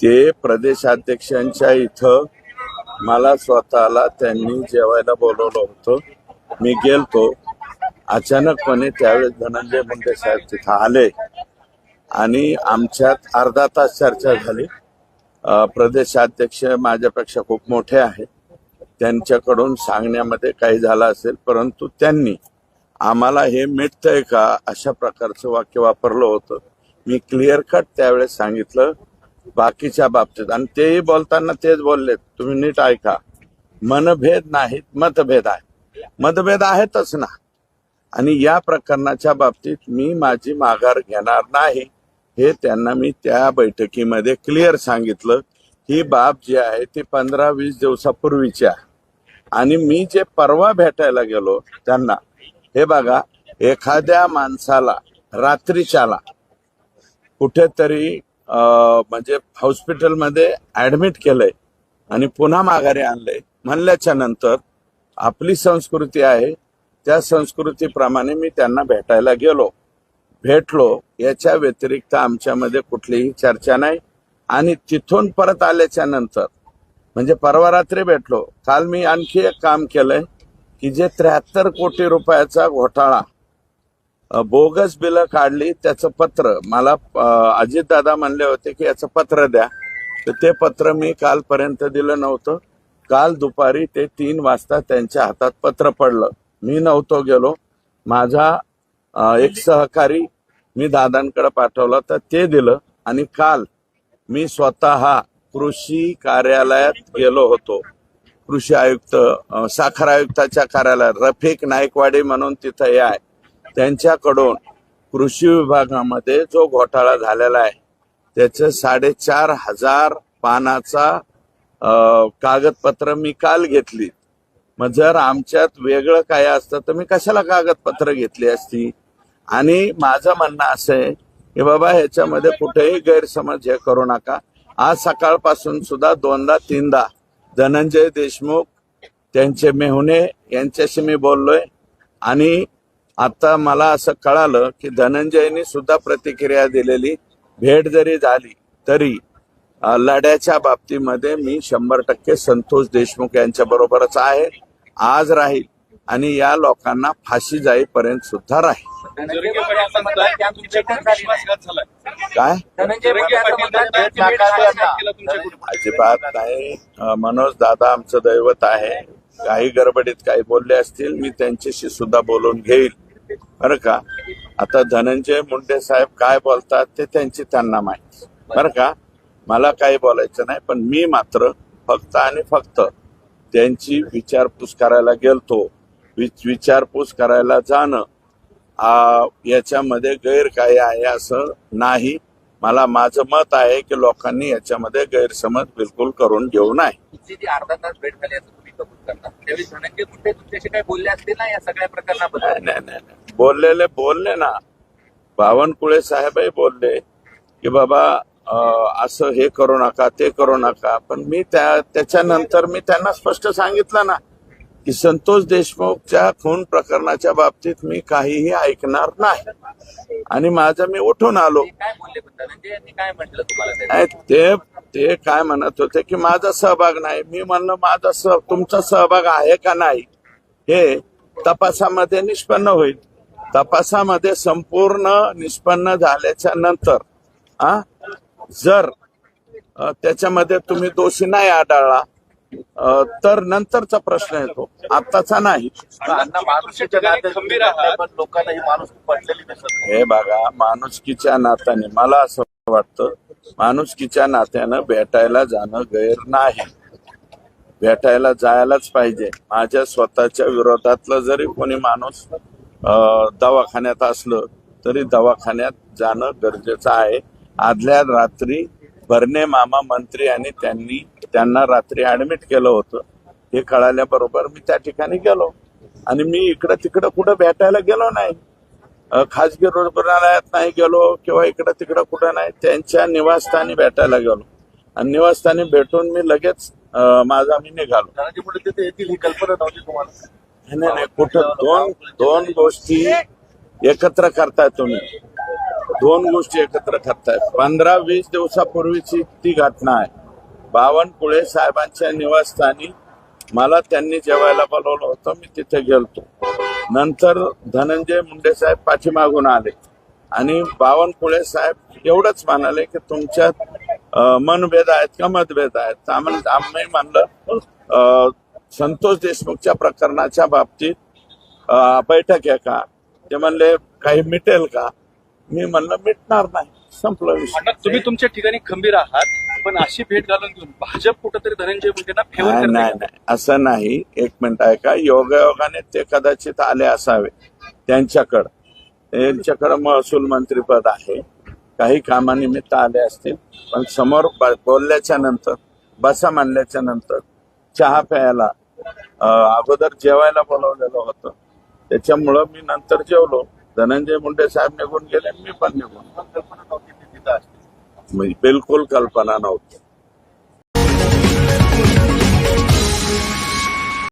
ते प्रदेशाध्यक्षांच्या इथं मला स्वतःला त्यांनी जेवायला बोलवलं होतं. मी गेलतो. अचानकपणे त्यावेळेस धनंजय मुंडे साहेब तिथं आले आणि आमच्यात अर्धा तास चर्चा झाली. प्रदेशाध्यक्ष माझ्यापेक्षा खूप मोठे आहेत त्यांच्याकडून सांगण्यामध्ये काही झालं असेल परंतु त्यांनी आम्हाला हे मिटतंय का अशा प्रकारचं वाक्य वापरलं होतं. मी क्लिअर कट त्यावेळेस सांगितलं बाकीच्या बाबतीत. आणि तेही बोलताना तेच बोलले तुम्ही नीट ऐका. मनभेद नाहीत मतभेद आहे मतभेद आहेतच ना. आणि या प्रकरणाच्या बाबतीत मी माझी माघार घेणार नाही. हे त्यांना मी त्या बैठकीमध्ये क्लिअर सांगितलं. ही बाब जी आहे ती पंधरा वीस दिवसापूर्वीची आहे. आणि मी जे परवा भेटायला गेलो त्यांना हे बघा एखाद्या माणसाला रात्रीच्याला कुठेतरी म्हणजे हॉस्पिटलमध्ये ऍडमिट केलंय आणि पुन्हा माघारी आणलंय. म्हणल्याच्या नंतर आपली संस्कृती आहे त्या संस्कृतीप्रमाणे मी त्यांना भेटायला गेलो. भेटलो याच्या व्यतिरिक्त आमच्यामध्ये कुठलीही चर्चा नाही. आणि तिथून परत आल्याच्यानंतर म्हणजे परवा रात्री भेटलो. काल मी आणखी एक काम केलंय की जे त्र्याहत्तर कोटी रुपयाचा घोटाळा बोगस बिलं काढली त्याचं पत्र. मला अजित दादा म्हणले होते की याचं पत्र द्या. तर ते पत्र मी कालपर्यंत दिलं नव्हतं. काल दुपारी ते तीन वाजता त्यांच्या हातात पत्र पडलं. मी नव्हतो गेलो. माझा एक सहकारी मी दादांकडे पाठवला तर ते दिलं आणि काल मी स्वतः कृषी कार्यालयात गेलो होतो. कृषी आयुक्त साखर आयुक्ताच्या कार्यालयात. रफिक नायकवाडी म्हणून तिथं हे आहे. त्यांच्याकडून कृषी विभागामध्ये जो घोटाळा झालेला आहे त्याचं साडेचार हजार पानाचा कागदपत्र मी काल घेतली. मग जर आमच्यात वेगळं काय असतं तर मी कशाला कागदपत्र घेतली असती? आणि माझं म्हणणं असं आहे की बाबा ह्याच्यामध्ये कुठेही गैरसमज हे करू नका. आज सकाळपासून सुद्धा दोनदा तीनदा धनंजय देशमुख त्यांचे मेहुणे यांच्याशी मी बोललोय. आणि आता मला असं कळालं की धनंजयनी सुद्धा प्रतिक्रिया दिलेली भेट जरी झाली तरी लढ्याच्या बाबतीमध्ये मी शंभर टक्के संतोष देशमुख यांच्या बरोबरच आहे आज राहील आणि या लोकांना फाशी जाईपर्यंत सुद्धा राहील. काय? अजिबात नाही. मनोज दादा आमचं दैवत आहे. काही गडबडीत काही बोलले असतील मी त्यांच्याशी सुद्धा बोलून घेईल. बरं का? आता धनंजय मुंडे साहेब काय बोलतात ते त्यांची त्यांना माहिती. बरं का? मला काही बोलायचं नाही पण मी मात्र फक्त आणि फक्त त्यांची विचारपूस करायला गेलतो. विचारपूस करायला जाणं याच्यामध्ये गैर काय आहे असं नाही. मला माझं मत आहे की लोकांनी याच्यामध्ये गैरसमज बिलकुल करून घेऊ नये. कबूल करता त्यावेळी धनंजय मुंडे तुमच्याशी बोलले ना या सगळ्या प्रकरणाबद्दल? नाही नाही नाही. बोललेले बोलले ना. बावनकुळे साहेबही बोलले की बाबा अं, असं हे करू नका ते करू नका. पण मी त्या त्याच्यानंतर मी त्यांना स्पष्ट सांगितलं ना. की संतोष देशमुखच्या खून प्रकरणाच्या बाबतीत मी काहीही ऐकणार नाही. आणि माझं मी उठून आलो. ते ते? ते काय म्हणत होते की माझा सहभाग नाही. मी म्हणलं माझा सह तुमचा सहभाग आहे का नाही? हे तपासामध्ये निष्पन्न होईल. तपासामध्ये संपूर्ण निष्पन्न झाल्याच्यानंतर आ जर त्याच्यामध्ये तुम्ही दोषी नाही आढळला तर नंतरचा प्रश्न येतो. आत्ताचा नाही. ही हे बघा माणुसकीच्या नात्याने मला असं वाटतं माणुसकीच्या नात्यानं भेटायला जाणं गैर नाही. भेटायला जायलाच पाहिजे. माझ्या स्वतःच्या विरोधातलं जरी कोणी माणूस दवाखान्यात असलं तरी दवाखान्यात जाणं गरजेचं आहे. आदल्या रात्री भरणे मामा मंत्री आणि त्यांनी त्यांना रात्री ऍडमिट केलं होतं. हे कळाल्याबरोबर मी त्या ठिकाणी गेलो. आणि मी इकडं तिकडं कुठं भेटायला गेलो नाही. खाजगी रुग्णालयात नाही गेलो किंवा इकडं तिकडं कुठं नाही. त्यांच्या निवासस्थानी भेटायला गेलो. आणि निवासस्थानी भेटून मी लगेच माझा मी निघालो. धनंजय मुंडे तिथे येतील ही कल्पना नव्हती तुम्हाला. नाही, नाही नाही कुठं दोन दोन गोष्टी एकत्र करताय तुम्ही. दोन गोष्टी एकत्र करतायत पंधरा वीस दिवसापूर्वीची ती घटना आहे. बावनकुळे साहेबांच्या निवासस्थानी मला त्यांनी जेवायला बोलवलं होतं मी तिथे गेलतो. नंतर धनंजय मुंडे साहेब पाठीमागून आले. आणि बावनकुळे साहेब एवढंच म्हणाले की तुमच्यात मनभेद आहेत का मतभेद आहेत? तर आम्ही आम्ही म्हणलं संतोष देशमुखच्या प्रकरणाच्या बाबतीत बैठक आहे का? ते म्हणले काही मिटेल का? मी म्हणलं मिटणार नाही. संपलं विषय. तुम्ही तुमच्या ठिकाणी खंबीर आहात पण अशी भेट घालून घेऊन भाजप कुठंतरी धनंजय मुंडेंना नाही नाही? नाही. असं नाही. एक मिनिट आहे का योगायोगाने ते कदाचित आले असावे. त्यांच्याकडं. त्यांच्याकडं महसूल मंत्रीपद आहे. काही कामानिमित्त आले असतील. पण समोर ब- बोलल्याच्या नंतर बसा मांडल्याच्या नंतर चहा प्यायला अं, अगोदर जेवायला बोलवलेलं होतं. त्याच्यामुळं मी नंतर जेवलो. धनंजय मुंडे साहेब निघून गेले मी पण निघून कल्पना नव्हती ती तिथं असते. म्हणजे बिलकुल कल्पना नव्हती.